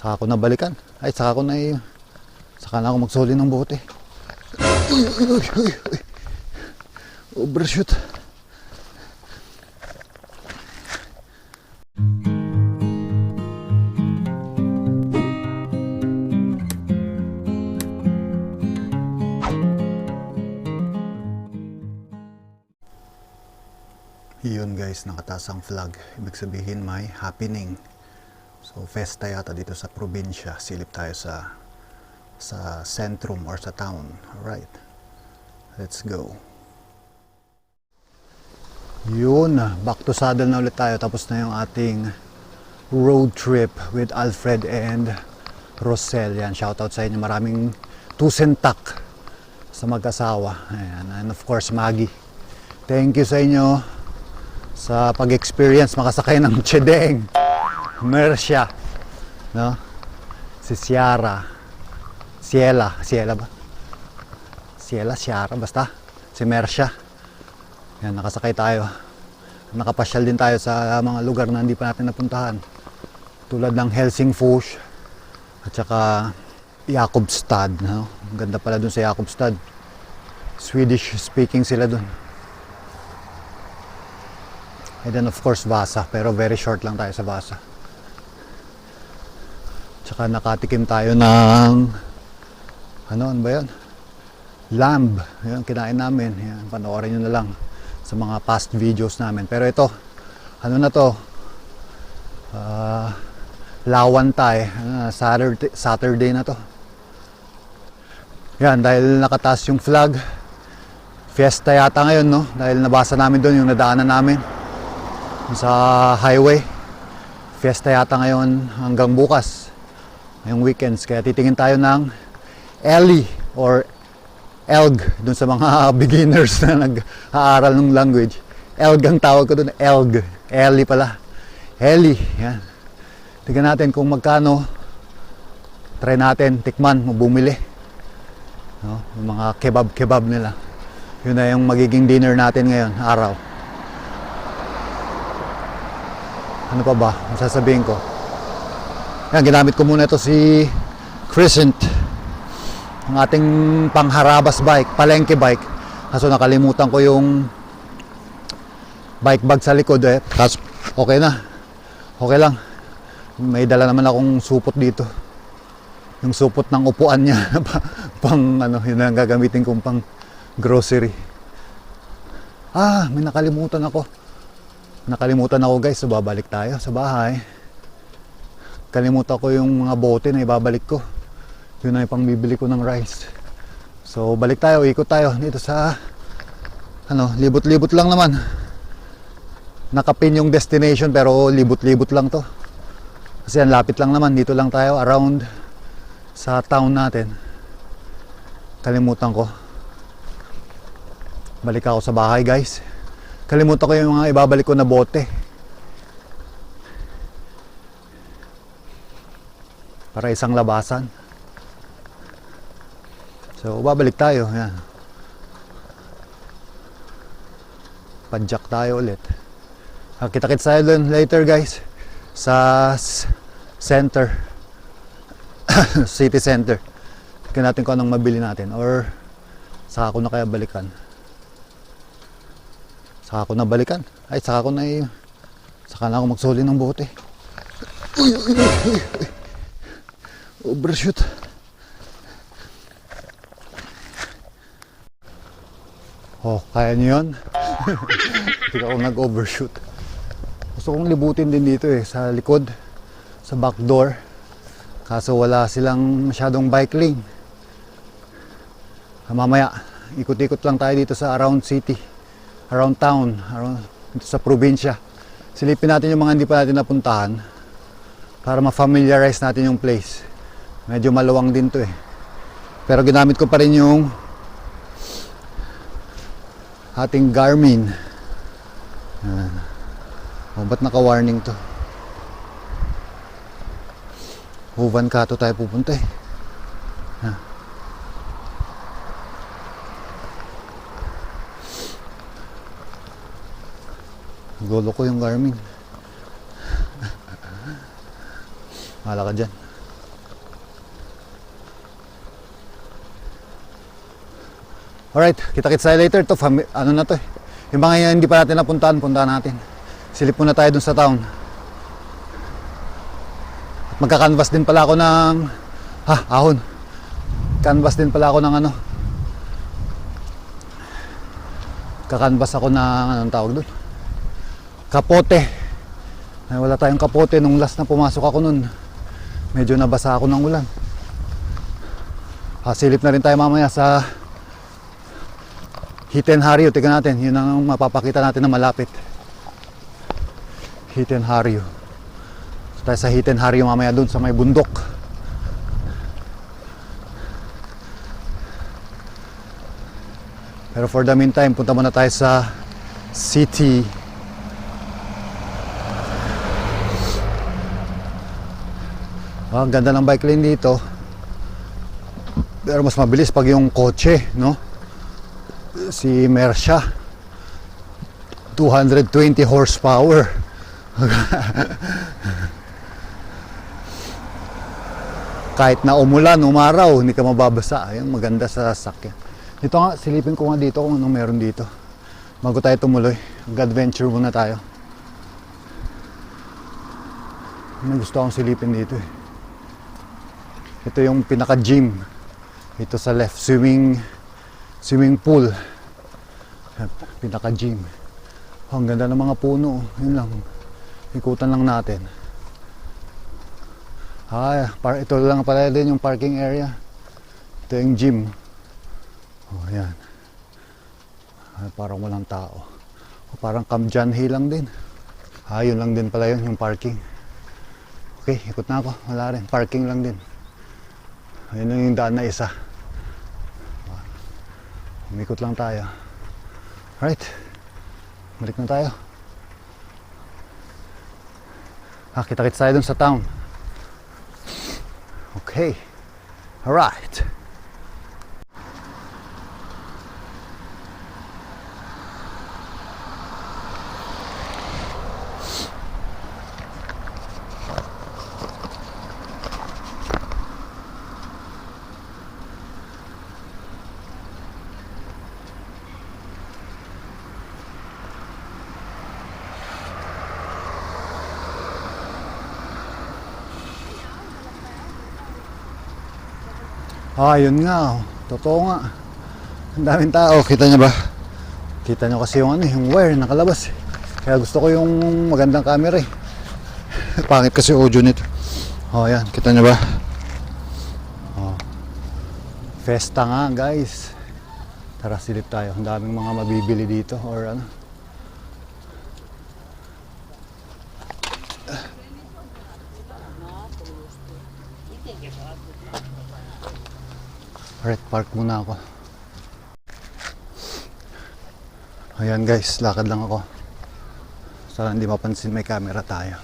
Saka ko nabalikan. Ay, saka ko na i- Saka na ako magsuli ng bote. Uy, uy, uy, uy, uy. Overshoot. Yun guys, nakataas ang flag. Ibig sabihin may happening. So festa yata dito sa probinsya. Silip tayo sa sa centrum or sa town. Alright. Let's go. Yun, back to saddle na ulit tayo. Tapos na yung ating road trip with Alfred and Rosel. Yan, shoutout sa inyo. Maraming tusentak sa mag-asawa. Ayan, and of course, Maggie. Thank you sa inyo sa pag-experience makasakay ng Chedeng. Mercia. No? Si Ciara. Ciela. Ciela ba? Ciela, Ciara, basta. Si Mercia. Yan, nakasakay tayo. Nakapasyal din tayo sa mga lugar na hindi pa natin napuntahan. Tulad ng Helsingfors at saka Jakobstad. No? Ang ganda pala dun sa Jakobstad. Swedish speaking sila dun. And then of course Vasa, pero very short lang tayo sa Vasa. Tsaka nakatikim tayo ng ano, ano ba yun? Lamb. Yan, kinain namin. Yan, panoorin nyo na lang sa mga past videos namin. Pero ito, ano na to? Ah, Lawantay. Ah, Saturday, Saturday na to. Yan, dahil nakataas yung flag. Fiesta yata ngayon, no? Dahil nabasa namin doon yung nadaanan namin sa highway. Fiesta yata ngayon hanggang bukas. Ngayong weekends. Kaya titingin tayo ng Ellie or ELG dun sa mga beginners na nag-aaral ng language. ELG ang tawag ko dun. ELG. Ellie pala. Ellie. Yan. Tingnan natin kung magkano. Try natin. Tikman. Bumili. No? Yung mga kebab-kebab nila. Yun na yung magiging dinner natin ngayon. Araw. ano pa ba ang sasabihin ko yan ginamit ko muna ito si Crescent. Ang ating pangharabas bike palengke bike. Kaso nakalimutan ko yung bike bag sa likod eh. Tapos okay na. Okay lang. May dala naman akong supot dito. Yung supot ng upuan niya. Pang ano yun ang gagamitin kong pang grocery. Ah may nakalimutan ako. Nakalimutan ako guys. So babalik tayo sa bahay kalimutan ko yung mga bote na ibabalik ko. Yun yung pangbibili ko ng rice. So balik tayo. Ikot tayo dito sa ano libot-libot lang naman. Nakapin yung destination pero libot-libot lang to. Kasi ang lapit lang naman. Dito lang tayo around sa town natin. Kalimutan ko. Balik ako sa bahay guys. Kalimutan ko yung mga ibabalik ko na bote. Para isang labasan. So, babalik tayo. Yan. Padjak tayo ulit. Kita-kits tayo dun later guys. Sa center. City center. Tingnan natin kung anong mabili natin. Or, saka ko na kaya balikan. Saka ko na balikan. Ay, saka ko na Saka na ako magsuli ng bote. Uy, uy, uy, uy, Overshoot. Oh, kaya niyo yun? Hindi ako nag-overshoot. Gusto kong libutin din dito eh, sa likod, sa back door. Kaso wala silang masyadong bike lane. Ah, Mamaya, ikot-ikot lang tayo dito sa around city around town, around dito sa probinsya. Silipin natin yung mga hindi pa natin napuntahan para ma-familiarize natin yung place. Medyo maluwang din to eh. Pero ginamit ko pa rin yung ating Garmin. Yan. Oh, ba't naka-warning to? Huvan Kato tayo pupunta eh. Golo ko yung Garmin. Hala ka dyan. Alright, kita-kits tayo later. To, ano na to eh. Yung mga hindi pa natin napuntahan, puntahan natin. Silip muna tayo dun sa town. At magka-canvas din pala ako ng... Ha, ahon. Canvas din pala ako ng ano. Kakanvas ako ng anong tawag doon. Kapote. Ay, wala tayong kapote nung last na pumasok ako nun. Medyo nabasa ako ng ulan. Ah, silip na rin tayo mamaya sa Hiten Haryo. Tignan natin. Yun ang mapapakita natin na malapit. Hiten Haryo. So, tayo sa Hiten Haryo mamaya dun sa may bundok. Pero for the meantime, punta muna tayo sa city. Ah, ang ganda ng bike lane dito. Pero mas mabilis pag yung kotse, no? Si Mersha. 220 horsepower. Kahit na umulan, umaraw, hindi ka mababasa. Ayun, maganda sa sasakyan. Dito nga, silipin ko nga dito kung anong meron dito. Bago tayo tumuloy, mag-adventure muna tayo. May gusto akong silipin dito eh. Ito yung pinaka-gym. Ito sa left, swimming swimming pool. Pinaka-gym. Oh, ang ganda ng mga puno. Yun lang. Ikutan lang natin. Ah, par ito lang pala din yung parking area. Ito yung gym. Oh, yan. Ay, parang walang tao. O, parang Kamjanhi lang din. Ah, yun lang din pala yun, yung parking. Okay, ikot na ako. Wala rin. Parking lang din. Ayun lang yung daan na isa. Umikot lang tayo. Alright. Balik na tayo. Ah, kita-kits tayo dun sa town. Okay. Alright. Ah, yun nga. oh. Totoo nga. Ang daming tao. Kita niyo ba? Kita niyo kasi yung ano, yung wire nakalabas. eh. Kaya gusto ko yung magandang camera eh. Pangit kasi audio nito. Oh, yan. Kita niyo ba? Oh. Festa nga, guys. Tara, silip tayo. Ang daming mga mabibili dito or ano. Alright, park muna ako. Ayan guys, lakad lang ako. Sana hindi mapansin may camera tayo.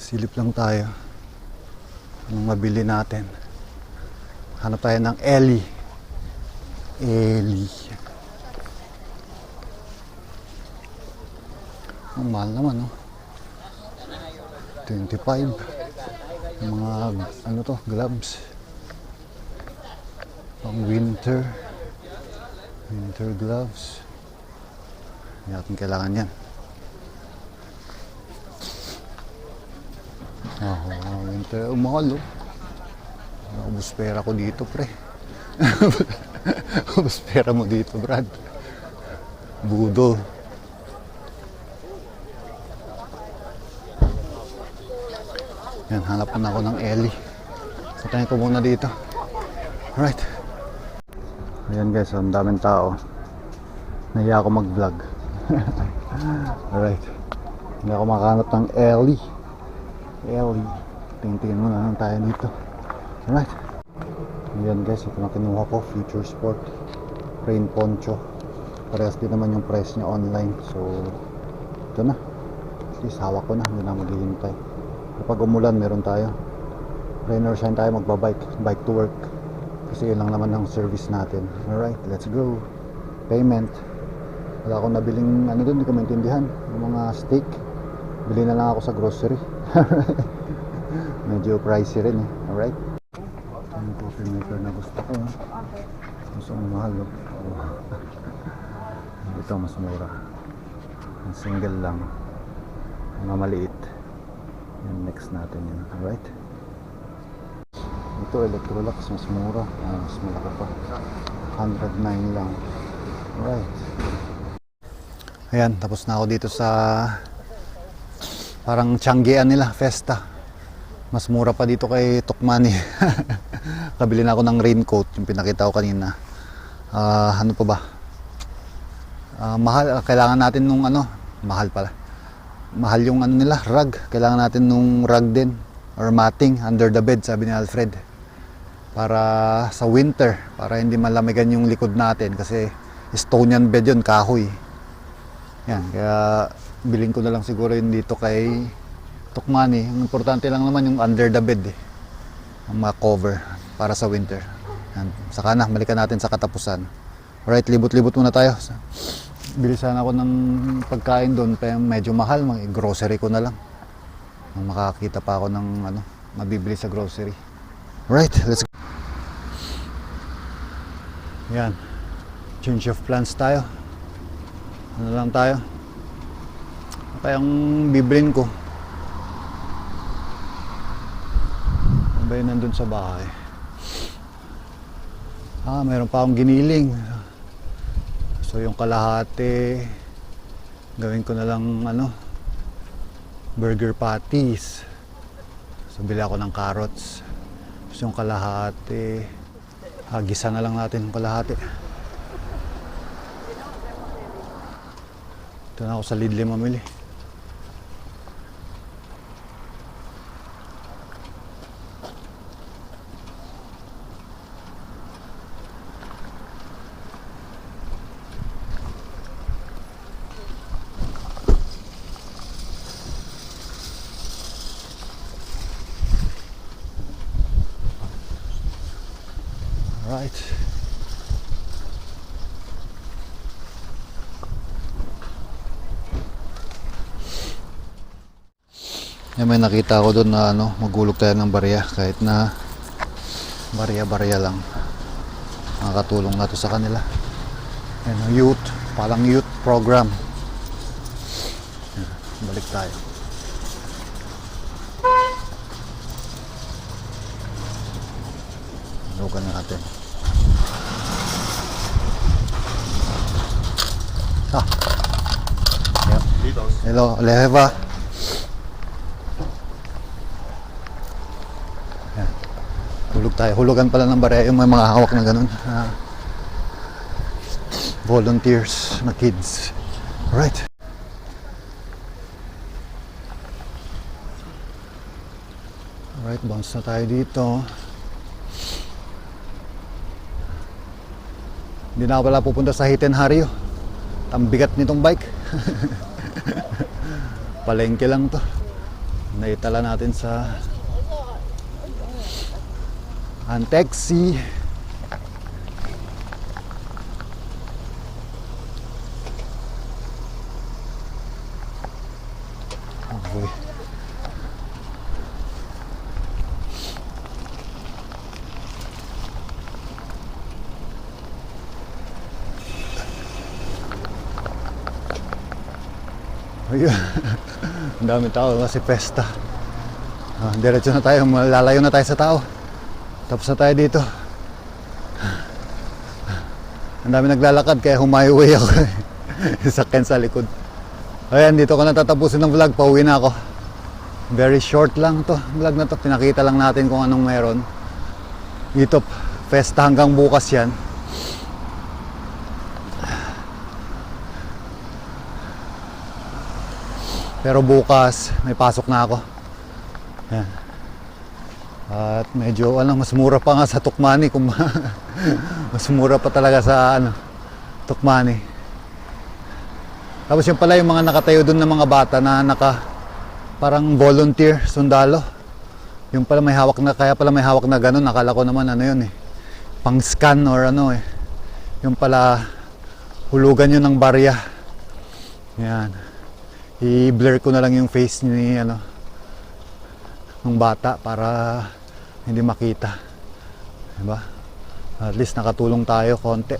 Silip lang tayo. Anong mabili natin? Hanap tayo ng Ellie. Ellie. Ang mahal naman, no? 25. Yung mga, ano to, gloves. Pang winter. Winter gloves. Hindi natin kailangan yan. Oh, winter. Oh, mahal oh. Ubus pera ko dito, pre. Ubus pera mo dito, Brad. Budol. Yan, hanap na ako ng Ellie. Patayin ko muna dito. Alright. Ayan guys, ang daming tao. Nahiya ako mag-vlog. Alright. Hindi ako makahanap ng Ellie. Ellie. Tingin-tingin muna lang tayo dito. Alright. Ayan guys, ito na kinuha ko. Future Sport. Rain Poncho. Parehas din naman yung price niya online. So, ito na. At least hawak ko na. Hindi na maghihintay. Kapag umulan, meron tayo. Rain or shine tayo magbabike. Bike to work. Kasi yun lang naman ang service natin. Alright, let's go. Payment. Wala akong nabiling ano doon, hindi ko maintindihan. Yung mga steak. Bili na lang ako sa grocery. Medyo pricey rin eh. Alright. Yung coffee maker na gusto ko. ah. Gusto kong mahal. Oh. Ito mas mura. Single lang. Mga maliit. Yan next natin yun. Alright. Ito Electrolux mas mura. Ah, mas malaki pa. 109 lang. Alright. Ayan, tapos na ako dito sa parang Tianggean nila, Festa. Mas mura pa dito kay Tukmani. Kabili na ako ng raincoat, yung pinakita ko kanina. Ah, ano pa ba? Ah, mahal, kailangan natin nung ano, mahal pala. Mahal yung ano nila, rug. Kailangan natin nung rug din or matting under the bed, sabi ni Alfred. Para sa winter, para hindi malamigan yung likod natin kasi Estonian bed yun, kahoy. Yan, kaya biling ko na lang siguro yun dito kay Tukmani. Ang importante lang naman yung under the bed eh. Ang mga cover para sa winter. Yan. Saka na, balikan natin sa katapusan. Alright, libot-libot muna tayo. Bilisan ako ng pagkain doon, pero medyo mahal. Mag grocery ko na lang. Makakita pa ako ng ano, mabibili sa grocery. Alright, let's go. Yan. Change of plans tayo. Ano lang tayo? Ano Kayang bibilin ko. Ano ba yun nandun sa bahay? Ah, meron pa akong giniling. So yung kalahati, gawin ko na lang ano, burger patties. So bili ako ng carrots. Tapos yung kalahati, ah, gisa na lang natin yung kalahati. Ito na ako sa Lidl mamili. Right. Yan may nakita ko doon na ano, magulog tayo ng barya kahit na barya-barya lang. Makakatulong na to sa kanila. Ang youth, palang youth program. Yan, balik tayo. Lugan natin. Ah. Yep. Hello, Leva. Hulog tayo. Hulugan pala ng barya yung may mga hawak na ganun. Ah. volunteers na kids. Right. Alright, bounce na tayo dito. Hindi na pala pupunta sa Hit and Harry. oh. Ang bigat nitong bike. Palengke lang to. Naitala natin sa Antexi. Oh boy. Ayun. Ang dami tao kasi pesta. Ah, diretso na tayo, lalayo na tayo sa tao. Tapos na tayo dito. Ang dami naglalakad kaya humayaway ako. Sakyan sa likod. Ayan, dito ko natatapusin ng vlog. Pauwi na ako. Very short lang to. Vlog na to. Pinakita lang natin kung anong meron. Dito, festa hanggang bukas yan. Pero bukas, may pasok na ako. Yan. At medyo ano, mas mura pa nga sa Tukmani kung mas mura pa talaga sa ano, Tukmani. Tapos yung pala yung mga nakatayo doon ng mga bata na naka parang volunteer sundalo. Yung pala may hawak na kaya pala may hawak na ganun, nakala ko naman ano yun eh. Pang scan or ano eh. Yung pala hulugan yun ng barya. Yan. I-blur ko na lang yung face ni ano ng bata para hindi makita. Diba? At least nakatulong tayo konti.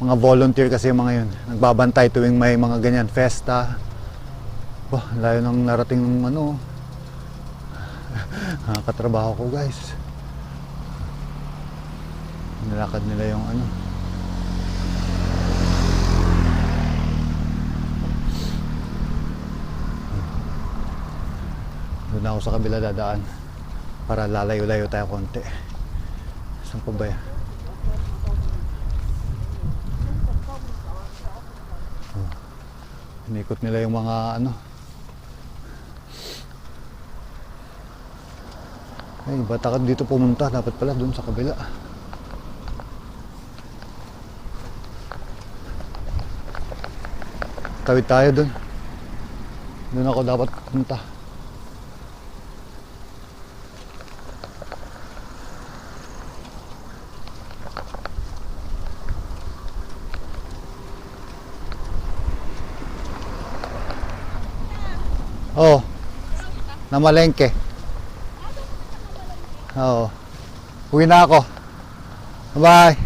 Mga volunteer kasi yung mga yun. Nagbabantay tuwing may mga ganyan, festa. Wah, layo ng narating ng ano. Nakakatrabaho ko guys. Nilakad nila yung ano. Doon ako sa kabila dadaan para lalayo-layo tayo konti. Saan pa ba yan? Oh. Nila yung mga ano. Ay, bata ka dito pumunta. Dapat pala doon sa kabila. Tawid tayo doon. Doon ako dapat pumunta. Oh. Namalengke. Oo. Uwi na ako. Bye.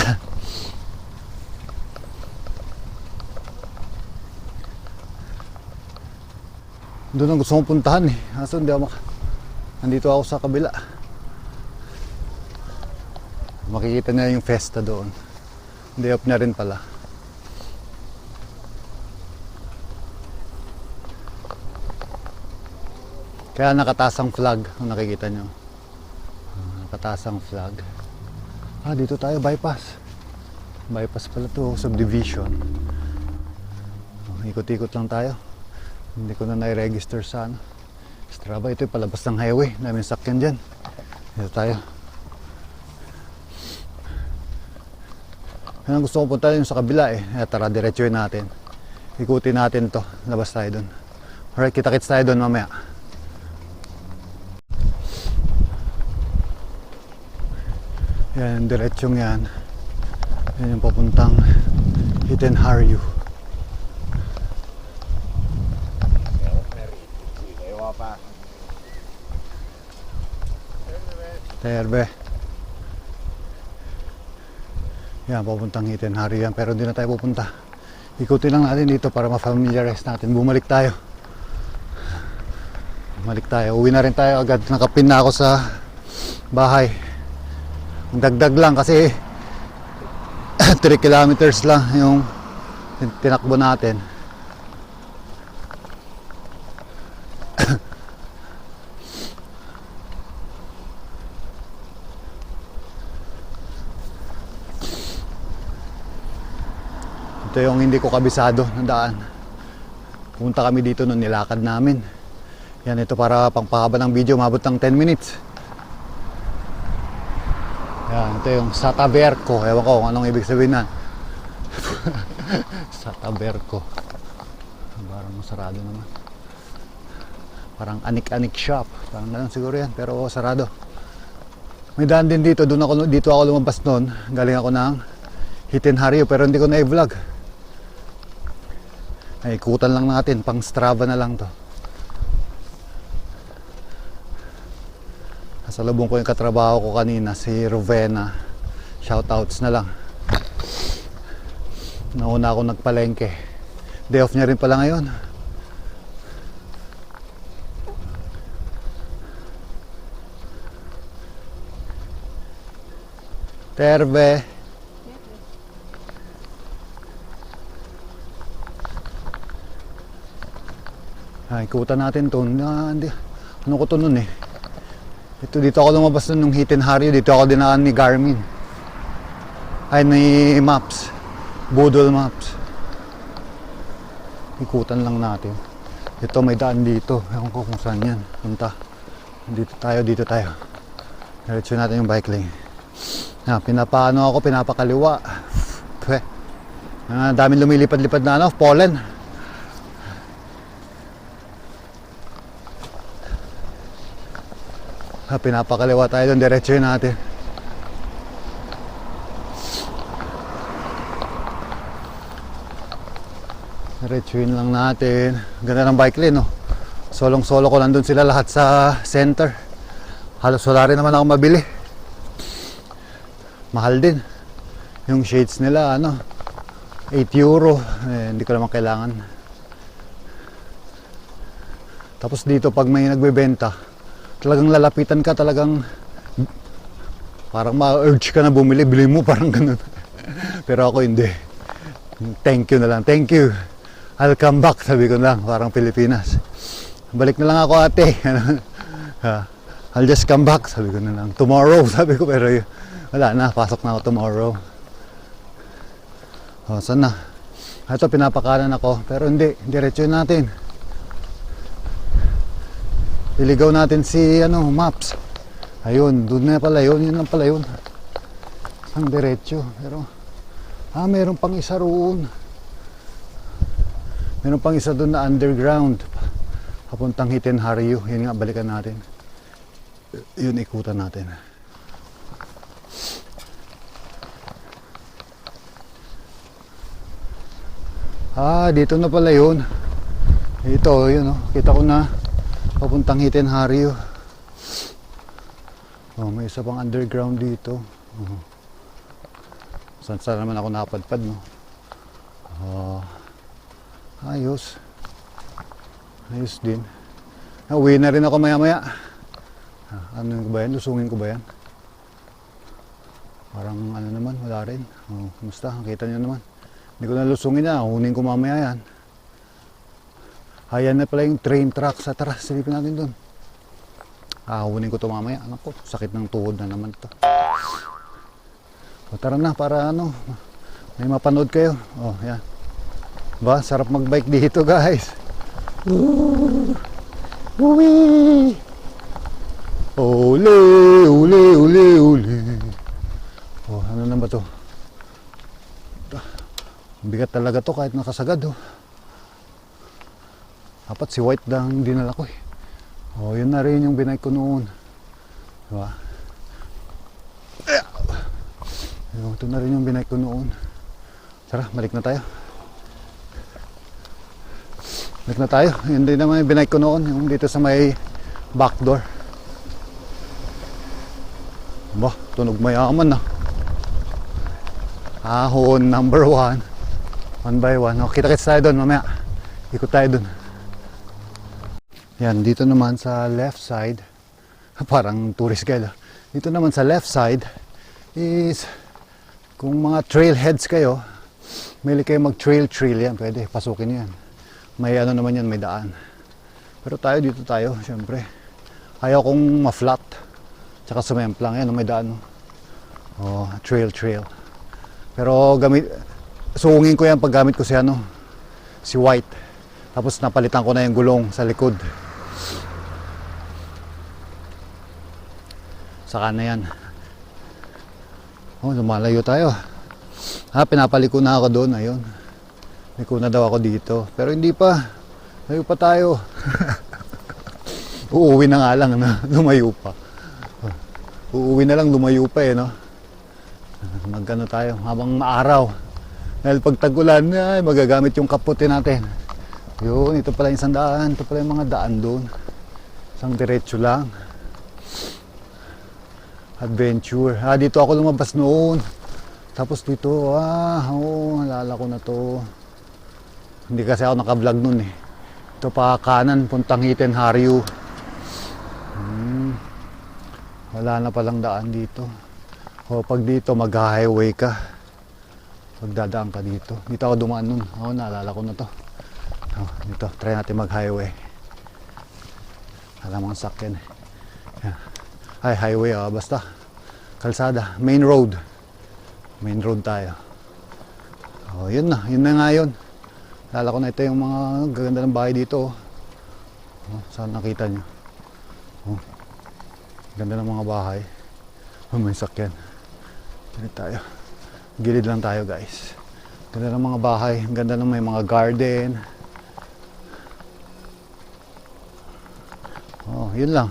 Doon ang gusto kong puntahan eh. Kaso hindi ako maka... Nandito ako sa kabila. Makikita niya yung festa doon. Day off na rin pala. Kaya nakataas ang flag kung nakikita nyo. Ah, Nakataas ang flag. Ah, dito tayo, bypass. Bypass pala to, subdivision. Oh, Ikot-ikot lang tayo. Hindi ko na nai-register sa ano. Strava, ito palabas ng highway. Namin sakyan dyan. Dito tayo. Yan ang gusto kong punta yung sa kabila eh. Kaya tara, diretsuin natin. Ikutin natin to. Labas tayo dun. Alright, kita-kits tayo dun mamaya. Yan, diretsong yan. Yan yung papuntang Hiten Haryu. Terbe. Yan, papuntang Hiten Haryu yan. Pero hindi na tayo pupunta. Ikutin lang natin dito para ma-familiarize natin. Bumalik tayo. Bumalik tayo. Uwi na rin tayo agad. Nakapin na ako sa bahay. Dagdag lang kasi 3 kilometers lang yung tin- tinakbo natin. Ito yung hindi ko kabisado na daan. Punta kami dito nung nilakad namin. Yan ito para pangpahaba ng video, mabot ng 10 minutes. Yan, ito yung Sataberco. Ewan ko kung anong ibig sabihin na. Sataberco. Parang sarado naman. Parang anik-anik shop. Parang ganun siguro yan. Pero oo, sarado. May daan din dito. Doon ako, dito ako lumabas noon. Galing ako ng Hitin Haryo. Pero hindi ko na i-vlog. Ay, ikutan lang natin. Pang Strava na lang to. Kasalubong ko yung katrabaho ko kanina, si Rovena. Shoutouts na lang. Nauna ako nagpalengke. Day off niya rin pala ngayon. Terve. Ay, ikutan natin to. Na, hindi. Ano ko to nun eh? Ito dito ako lumabas nun nung Hit and Harry. Dito ako dinaan ni Garmin. Ay, ni Maps. Budol Maps. Ikutan lang natin. Ito may daan dito. Ewan ko kung saan yan. Punta. Dito tayo, dito tayo. Diretso natin yung bike lane. Na, pinapaano ako, pinapakaliwa. Pwe. Ah, daming lumilipad-lipad na ano, pollen. Pinapakaliwa tayo doon, diretso yun natin. Diretsuin lang natin. Ganda ng bike lane, no? Solong-solo ko nandun sila lahat sa center. Halos wala rin naman ako mabili. Mahal din. Yung shades nila, ano, 8 euro. Eh, hindi ko naman kailangan. Tapos dito, pag may nagbebenta, talagang lalapitan ka, talagang parang ma-urge ka na bumili, bili mo, parang ganun. Pero ako hindi. Thank you na lang. Thank you. I'll come back, sabi ko lang, parang Pilipinas. Balik na lang ako ate. Ah, I'll just come back, sabi ko na lang. Tomorrow, sabi ko, pero wala na, pasok na ako tomorrow. O, saan na? Ito, pinapakanan ako, pero hindi, diretso natin. Iligaw natin si, ano, maps. Ayun, doon na pala yun, yun lang pala yun. Ang diretso, pero, ah, mayroon pang isa roon. Meron pang isa doon na underground. Papuntang Hiten Haryu. Yun nga, balikan natin. Yun, ikutan natin. Ah, dito na pala yun. Ito, yun oh. Kita ko na. Papuntang Hiten Haryu. Oh, may isa pang underground dito. Oh. Saan saan naman ako napadpad, no? Oh. Ayos. Ayos din. Nauwi na rin ako maya maya. Ah, Ano ko ba yan? Lusungin ko ba yan? Parang ano naman, wala rin. Oh, kumusta? Kita niyo naman. Hindi ko na lusungin na. Hunin ko mamaya yan. Ayan na pala yung train track sa tara. Silipin natin doon. Ah, hunin ko to mamaya. Anak ko, sakit ng tuhod na naman to. O tara na para ano, may mapanood kayo. Oh, yan. Ba, sarap magbike dito guys. Uwi! Ole, ole, ole, ole. Oh, ano na ba to? Ang bigat talaga to kahit nakasagad oh. Dapat si White lang dinala ko eh. Oh, yun na rin yung binay ko noon. Diba? Ayun, ito na rin yung binay ko noon. Tara, balik na tayo. Balik na tayo. Yun din naman yung binay ko noon. Yung dito sa may back door. Ba, tunog mayaman na. Ahon number one. One by one. O, kita-kits tayo doon mamaya. Ikot tayo doon. Yan, dito naman sa left side. Parang tourist guide. ah. Dito naman sa left side is kung mga trailheads kayo, may kayo mag-trail trail yan. Pwede, pasukin yan. May ano naman yan, may daan. Pero tayo dito tayo, syempre. Ayaw kong ma-flat. Tsaka sumemplang yan, may daan. Oh, trail trail. Pero gamit, suungin ko yan pag gamit ko si ano, si white. Tapos napalitan ko na yung gulong sa likod. Saka na yan. Oh, lumalayo tayo. Ha, pinapaliko na ako doon, ayun. Liko na daw ako dito. Pero hindi pa. Layo pa tayo. Uuwi na nga lang na lumayo pa. Uuwi na lang lumayo pa eh, no? Magkano tayo habang maaraw. Dahil pag tag-ulan, ay, magagamit yung kapote natin. Yun, ito pala yung sandaan. Ito pala yung mga daan doon. Isang diretso lang. Adventure. Ah, dito ako lumabas noon. Tapos dito, ah, oo, alala ko na to. Hindi kasi ako naka-vlog noon eh. Ito pa kanan, puntang Hiten Haryu. Hmm. Wala na palang daan dito. O pag dito, mag-highway ka. Pagdadaan ka dito. Dito ako dumaan noon. Oo, naalala ko na to. Oh, dito, try natin mag-highway. Alam mga sakyan eh. Yan. Ay, highway ah, basta. Kalsada, main road. Main road tayo. Oh, yun na, yun na nga yun. Lala ko na ito yung mga gaganda ng bahay dito. Oh, oh saan nakita nyo? Oh, ganda ng mga bahay. Oh, may sakyan. Gilid tayo. Gilid lang tayo guys. Ganda ng mga bahay. Ganda ng may mga garden. Yun lang.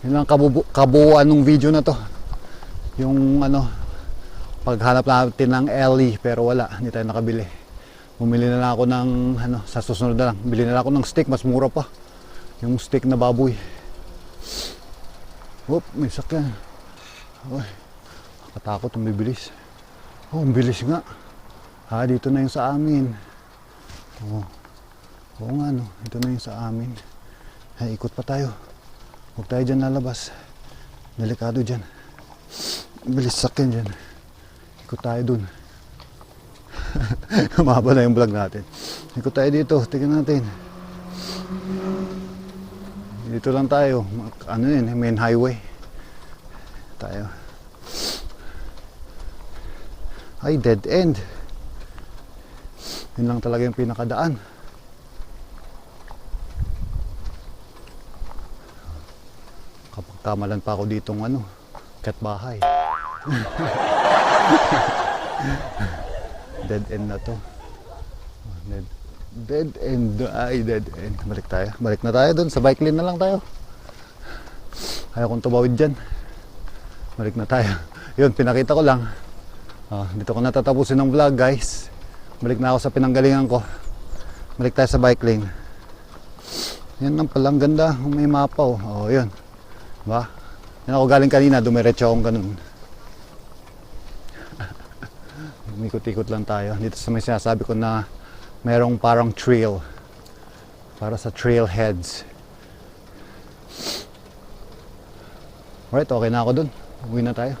Yun lang kabubu- kabuuan ng video na to. Yung ano, paghanap natin ng Ellie pero wala, hindi tayo nakabili. Bumili na lang ako ng ano, sa susunod na lang. Bili na lang ako ng steak, mas mura pa. Yung steak na baboy. Oop, may sakyan. Uy, katakot, umibilis. Oh, ang bilis nga. Ha, dito na yung sa amin. Oo. Oo nga, no. Ito na yung sa amin. Ay, ikot pa tayo. Huwag tayo dyan lalabas. Delikado dyan. Bilis sakyan dyan. Ikot tayo dun. Humaba na yung vlog natin. Ikot tayo dito. Tingnan natin. Dito lang tayo. Ano yun, main highway. Tayo. Ay, dead end. Yun lang talaga yung pinakadaan. Kapag tamalan pa ako ditong ano, kat bahay. dead end na to. Dead, dead end. Ay, dead end. Balik tayo. Balik na tayo dun. Sa bike lane na lang tayo. Ayaw kong tumawid dyan. Balik na tayo. Yun, pinakita ko lang. Ah, dito ko natatapusin ng vlog guys. Balik na ako sa pinanggalingan ko. Balik tayo sa bike lane. Yan lang palang ganda. May mapa oh. Oh, yun. Ba? Yan ako galing kanina. Dumiretso akong ganun. Umikot-ikot lang tayo. Dito sa may sinasabi ko na merong parang trail. Para sa trailheads. Alright, okay na ako dun. Uwi na tayo.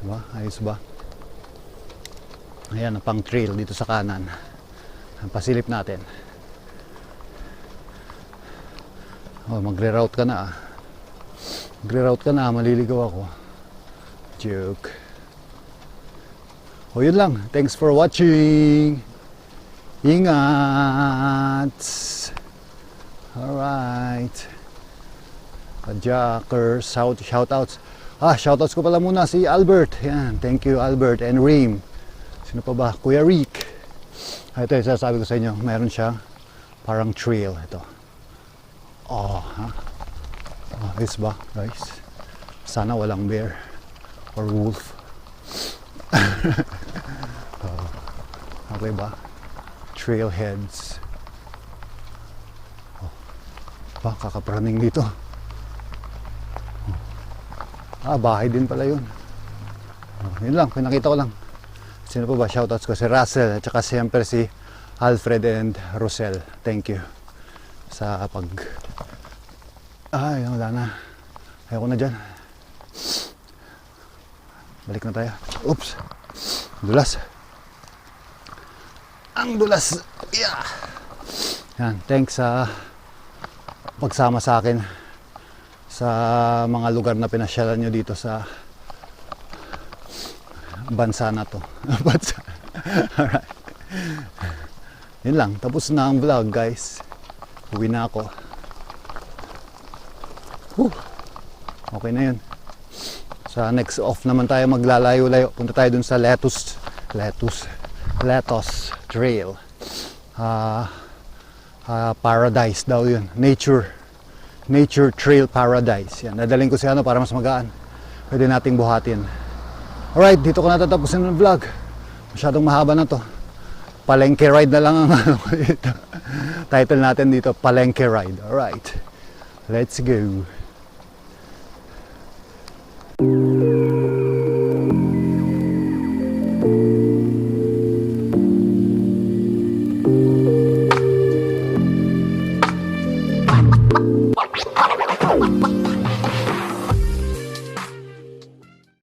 Diba? Ayos ba? Ayan, ang pang trail dito sa kanan. Ang pasilip natin. Oh, magre-route ka na ah. Magre-route ka na, maliligaw ako. Joke. O yun lang. Thanks for watching. Ingat. Alright. Kajakers, shout, shoutouts. Ah, shoutouts ko pala muna si Albert. Yan, thank you Albert and Reem. Sino pa ba? Kuya Rick. Ah, ito sasabi ko sa inyo. Meron siyang parang trail. Ito. Oh, ha? Oh, ayos ba, guys? Sana walang bear or wolf. oh, okay ba? Trailheads. Oh, ba, kakapraning dito. Ah, bahay din pala yun. Oh, yun lang, pinakita ko lang. Sino pa ba? Shoutouts ko si Russell at saka siyempre si Alfred and Rosel. Thank you sa pag... Ay, wala na. Ayoko na dyan. Balik na tayo. Oops. Dulas. Ang dulas. Yeah. Yan, thanks sa pagsama sa akin sa mga lugar na pinasyalan nyo dito sa bansa na to. bansa. Alright. Yun lang. Tapos na ang vlog guys. Uwi na ako. Whew. Okay na yun. Sa next off naman tayo maglalayo-layo. Punta tayo dun sa Lettuce. Lettuce. Lettuce Trail. Ah... ah, paradise daw yun. Nature. Nature Trail Paradise. Yan, dadaling ko si ano para mas magaan. Pwede nating buhatin. Alright, dito ko natatapusin ng vlog. Masyadong mahaba na to. Palengke ride na lang ang ano. Title natin dito, Palengke Ride. Alright, let's go.